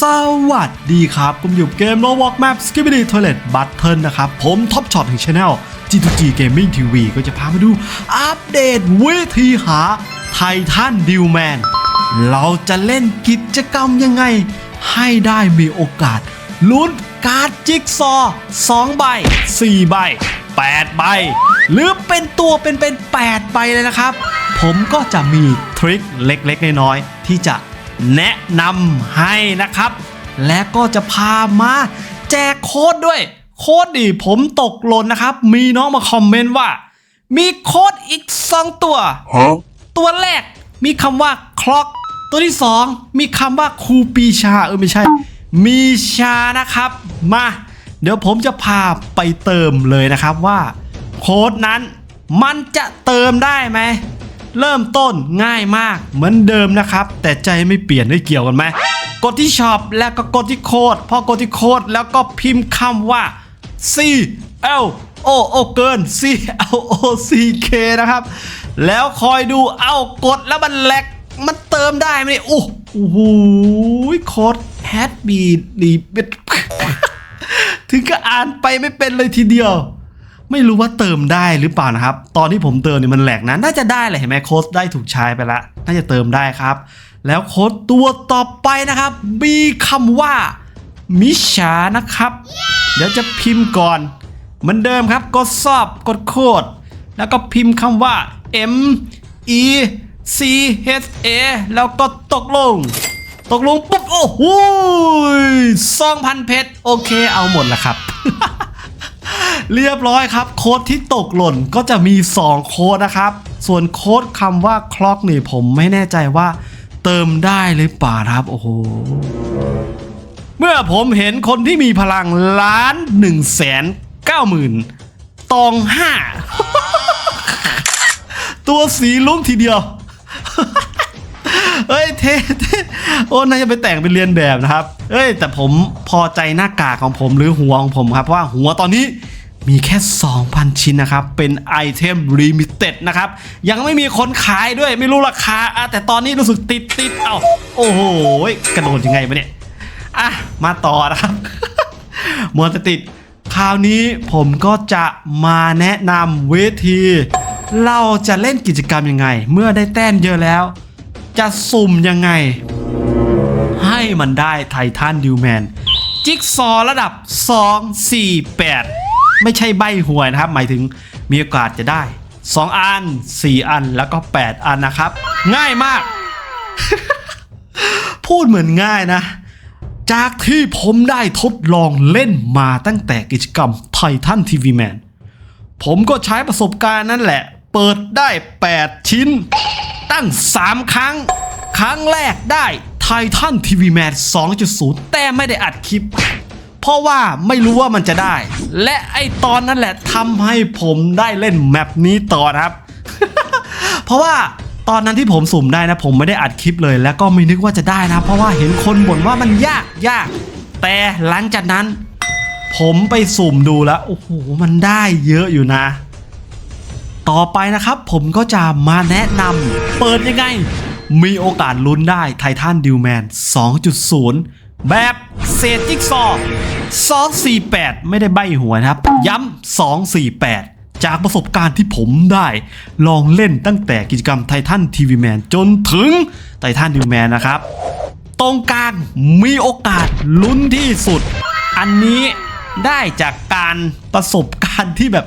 สวัสดีครับผมอยู่เกม Roblox Map Skibidi Toilet Button นะครับ ผมท็อปช็อตแห่ง Channel G2G Gaming TV ก็จะพามาดู อัปเดตวิธีหาไททันดิวแมนเราจะเล่นกิจกรรมยังไง ให้ได้มีโอกาส ลุ้นการ์ดจิ๊กซอว์2ใบ 4 ใบ 8 ใบ หรือเป็นตัวเป็นเป็น 8 ใบเลยนะครับ ผมก็จะมีทริคเล็กๆ น้อยๆที่จะ แนะนำให้นะครับ และก็จะพามาแจกโค้ดด้วย โค้ดดิผมตกหล่นนะครับ มีน้องมาคอมเมนต์ว่า มีโค้ดอีก2ตัว Huh? ตัวแรกมีคำว่าคล็อกตัวที่สองมีคำว่าครูปีชาเออไม่ใช่ มีชานะครับ มา เดี๋ยวผมจะพาไปเติมเลยนะครับว่า โค้ดนั้นมันจะเติมได้ไหม เริ่มต้นง่ายมากเหมือนเดิมนะครับ แต่ใจไม่เปลี่ยนได้เกี่ยวกันไหมกดที่ช็อปแล้วก็กดที่โค้ดพอกดที่โค้ดแล้วก็พิมพ์คำว่า C L O O เกิน C L O C K นะครับ แล้วคอยดูเอากดแล้วมันแหลกมันเติมได้ไหมเนี่ยโอ้โหโค้ดแฮดบีดีเบ็ดถึงก็อ่านไปไม่เป็นเลยทีเดียว ไม่รู้ว่าเติมได้หรือเปล่านะครับ ตอนที่ผมเติมเนี่ยมันแหลกนะน่าจะได้เลยเห็นไหมโค้ดได้ถูกใช้ไปละ น่าจะเติมได้ครับ แล้วโค้ดตัวต่อไปนะครับ มีคำว่ามิชานะครับ เดี๋ยวจะพิมพ์ก่อนเหมือนเดิมครับ กดสอบกดโค้ดแล้วก็พิมพ์คำว่า M E C H A แล้วก็ตกลง ตกลงปุ๊บ โอ้โหสองพันเพชร โอเคเอาหมดแล้วครับ เรียบร้อยครับ โค้ดที่ตกหล่นก็จะมี 2 โค้ดนะครับ ส่วนโค้ดคำว่าคล็อกนี่ผมไม่แน่ใจว่าเติมได้หรือเปล่านะครับ โอ้โหเมื่อผมเห็นคนที่มีพลังล้านหนึ่งแสนเก้าหมื่นตองห้าตัวสีลุ้งทีเดียวเอ้ยเท่เท่โอ้น่าจะไปแต่งเป็นเรียนแบบนะครับ เอ้ยแต่ผมพอใจหน้ากากของผมหรือหัวของผมครับเพราะว่าหัวตอนนี้ มีแค่ 2,000 ชิ้นนะครับ เป็นไอเทมลิมิเต็ดนะครับ ยังไม่มีคนขายด้วยไม่รู้ราคาอะแต่ตอนนี้รู้สึกติดติดเอ้าโอ้โหกระโดดยังไงมาเนี่ย อะ มาต่อนะครับมัวแต่ติดคราวนี้ผมก็จะมาแนะนำวิธี เราจะเล่นกิจกรรมยังไง เมื่อได้แต้มเยอะแล้ว จะสุ่มยังไง ให้มันได้ไททันดิวแมน จิ๊กซอว์ระดับ 2 4 8 ไม่ใช่ใบหวยนะครับ หมายถึงมีโอกาสจะได้ 2 อัน 4 อันแล้วก็ 8 อันนะครับ ง่ายมาก พูดเหมือนง่ายนะ จากที่ผมได้ทดลองเล่นมาตั้งแต่กิจกรรมไททันทีวีแมนผมก็ใช้ประสบการณ์นั่นแหละ เปิดได้ 8 ชิ้น ตั้ง 3 ครั้ง ครั้งแรกได้ไททันทีวีแมน2.0 แต่ไม่ได้อัดคลิป เพราะว่าไม่รู้ว่ามันจะได้ และไอตอนนั้นแหละทำให้ผมได้เล่นแมปนี้ต่อครับ เพราะว่าตอนนั้นที่ผมสุ่มได้นะ ผมไม่ได้อัดคลิปเลย แล้วก็ไม่นึกว่าจะได้นะ เพราะว่าเห็นคนบ่นว่ามันยากยาก แต่หลังจากนั้น ผมไปสุ่มดูแล้วโอ้โหมันได้เยอะอยู่นะ ต่อไปนะครับ ผมก็จะมาแนะนำเปิดยังไง มีโอกาสลุ้นได้ไททันดิวแมน 2.0 แบบเศษจิ๊กซอ 248 ไม่ได้ใบหัวนะครับ ย้ำ248 จากประสบการณ์ที่ผมได้ ลองเล่นตั้งแต่กิจกรรมไททันทีวีแมนจนถึงไททันดิวแมนนะครับ ตรงกลางมีโอกาสลุ้นที่สุด อันนี้ได้จากการประสบการณ์ที่แบบ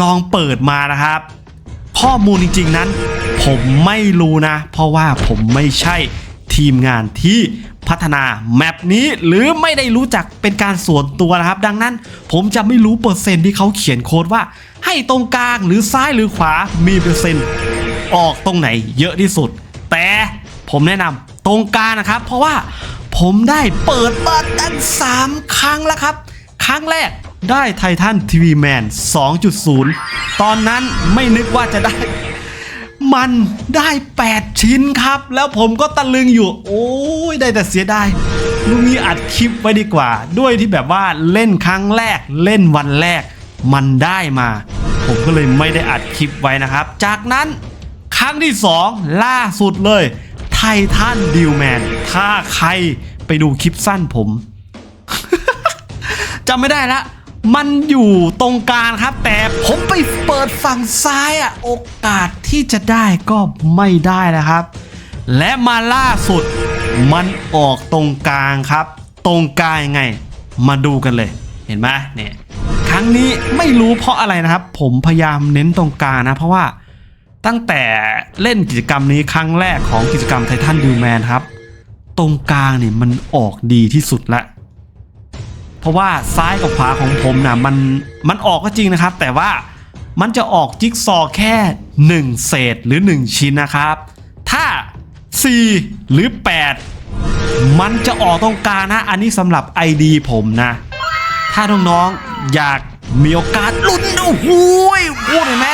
ลองเปิดมานะครับ ข้อมูลจริงๆนั้น ผมไม่รู้นะ เพราะว่าผมไม่ใช่ ทีมงานที่พัฒนาแมปนี้หรือไม่ได้รู้จักเป็นการส่วนตัวนะครับ ดังนั้นผมจะไม่รู้เปอร์เซ็นต์ที่เขาเขียนโค้ดว่า ให้ตรงกลางหรือซ้ายหรือขวามีเปอร์เซ็นต์ออกตรงไหนเยอะที่สุด แต่ผมแนะนำตรงกลางนะครับ เพราะว่าผมได้เปิดมาตั้ง3ครั้งแล้วครับ ครั้งแรกได้ไททันทีวีแมน2.0 ตอนนั้นไม่นึกว่าจะได้ มันได้ 8 ชิ้นครับ แล้วผมก็ตะลึงอยู่ โอ้ยได้แต่เสียดายลุงนี้อัดคลิปไว้ดีกว่า ด้วยที่แบบว่าเล่นครั้งแรกเล่นวันแรก มันได้มา ผมก็เลยไม่ได้อัดคลิปไว้นะครับ จากนั้นครั้งที่ 2 ล่าสุดเลย ไททันดิวแมน ถ้าใครไปดูคลิปสั้นผมจำไม่ได้ละ มันอยู่ตรงกลางครับ แต่ผมไปเปิดฝั่งซ้ายอะโอกาสที่จะได้ก็ไม่ได้นะครับ และมาล่าสุด มันออกตรงกลางครับ ตรงกลางยังไง มาดูกันเลย เห็นไหมเนี่ยครั้งนี้ไม่รู้เพราะอะไรนะครับ ผมพยายามเน้นตรงกลางนะ เพราะว่าตั้งแต่เล่นกิจกรรมนี้ครั้งแรกของกิจกรรมไททันดิวแมนครับ ตรงกลางเนี่ยมันออกดีที่สุดละ เพราะว่าซ้ายกับขวาของผมนะมันมันออกก็จริงนะครับ แต่ว่ามันจะออกจิ๊กซอว์แค่ 1 เศษหรือ 1 ชิ้นนะครับ ถ้า 4 หรือ 8 มันจะออกตรงกลางนะ อันนี้สำหรับ ID ผมนะ ถ้าน้องๆอยากมีโอกาสลุ้นโอ้โหยพูดเห็นไหม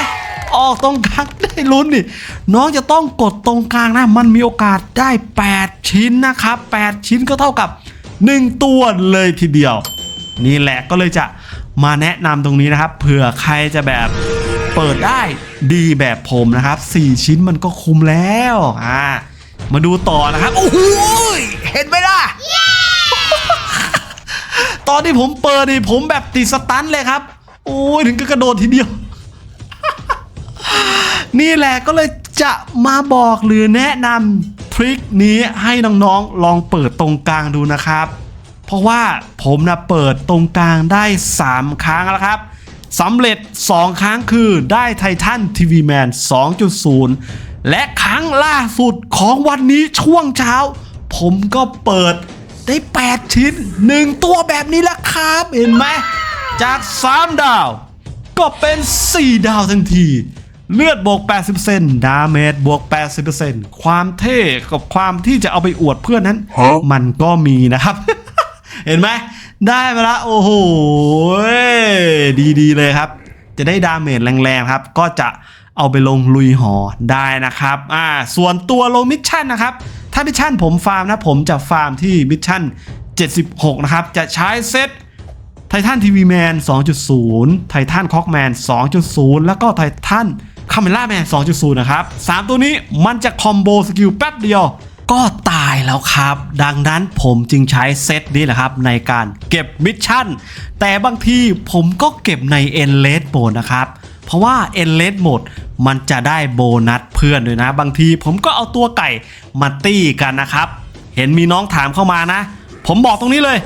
ออกตรงกลางได้ลุ้นนี่น้องจะต้องกดตรงกลางนะ มันมีโอกาสได้ 8 ชิ้นนะครับ 8 ชิ้นก็เท่ากับ 1 ตัวเลยทีเดียว นี่แหละก็เลยจะมาแนะนำตรงนี้นะครับเผื่อใครจะแบบเปิดได้ดีแบบผมนะครับ 4 ชิ้นมันก็คุ้มแล้วอ่ามาดูต่อนะครับโอ้โหเห็นไหมล่ะ ตอนที่ผมเปิดนี่ผมแบบติดสตันเลยครับ โอ้ยถึงก็กระโดดทีเดียว นี่แหละก็เลยจะมาบอกหรือแนะนำทริคนี้ให้น้องๆลองเปิดตรงกลางดูนะครับ เพราะว่าผมนะเปิดตรงกลางได้ 3 ครั้งแล้วครับสำเร็จ 2 ครั้งคือได้ไททันทีวีแมน2.0 และครั้งล่าสุดของวันนี้ช่วงเช้า ผมก็เปิดได้ 8 ชิ้น 1 ตัวแบบนี้แหละครับ เห็นไหมจาก 3 ดาว ก็เป็น 4 ดาวทันที เลือดบวก 80%ดาเมจบวก 80%ความเท่กับความที่จะเอาไปอวดเพื่อนนั้น มันก็มีนะครับ เห็นไหมได้มาละโอ้โหดีๆเลยครับ จะได้ดาเมจแรงๆครับ ก็จะเอาไปลงลุยหอได้นะครับอ่าส่วนตัวลงมิชชั่นนะครับ ถ้ามิชชั่นผมฟาร์มนะผมจะฟาร์มที่มิชชั่น 76 นะครับ จะใช้เซตไททันทีวีแมน 2.0 ไททันคอกแมน 2.0 แล้วก็ไททันคาเมล่าแมน 2.0 นะครับ 3 ตัวนี้มันจะคอมโบสกิลแป๊บเดียว ก็ต แล้วครับ ดังนั้นผมจึงใช้เซตนี้แหละครับ ในการเก็บมิชชั่น แต่บางทีผมก็เก็บใน e n l e s s Mode นะครับ เพราะว่า e n l e s s Mode มันจะได้โบนัสเพื่อนด้วยนะ บางทีผมก็เอาตัวไก่มาตี้กันนะครับ เห็นมีน้องถามเข้ามานะ ผมบอกตรงนี้เลย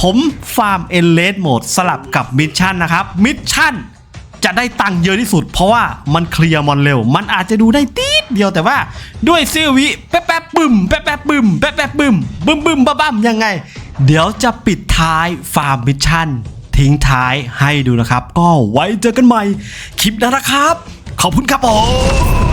ผมฟาร์มเอ l เลสโหมดสลับกับมิชชั่นนะครับมิชชั่น จะได้ตังค์เยอะที่สุด เพราะว่ามันเคลียร์มอนเร็ว มันอาจจะดูได้ตีดเดียวแต่ว่าด้วยเซลวิแป๊บแป๊บบึมแป๊บแป๊บบึมแป๊บแป๊บบึมบึมบึมบ้าบ้ามยังไง เดี๋ยวจะปิดท้ายฟาร์มมิชชั่น ทิ้งท้ายให้ดูนะครับ ก็ไว้เจอกันใหม่ คลิปหน้นะครับ ขอบคุณครับผม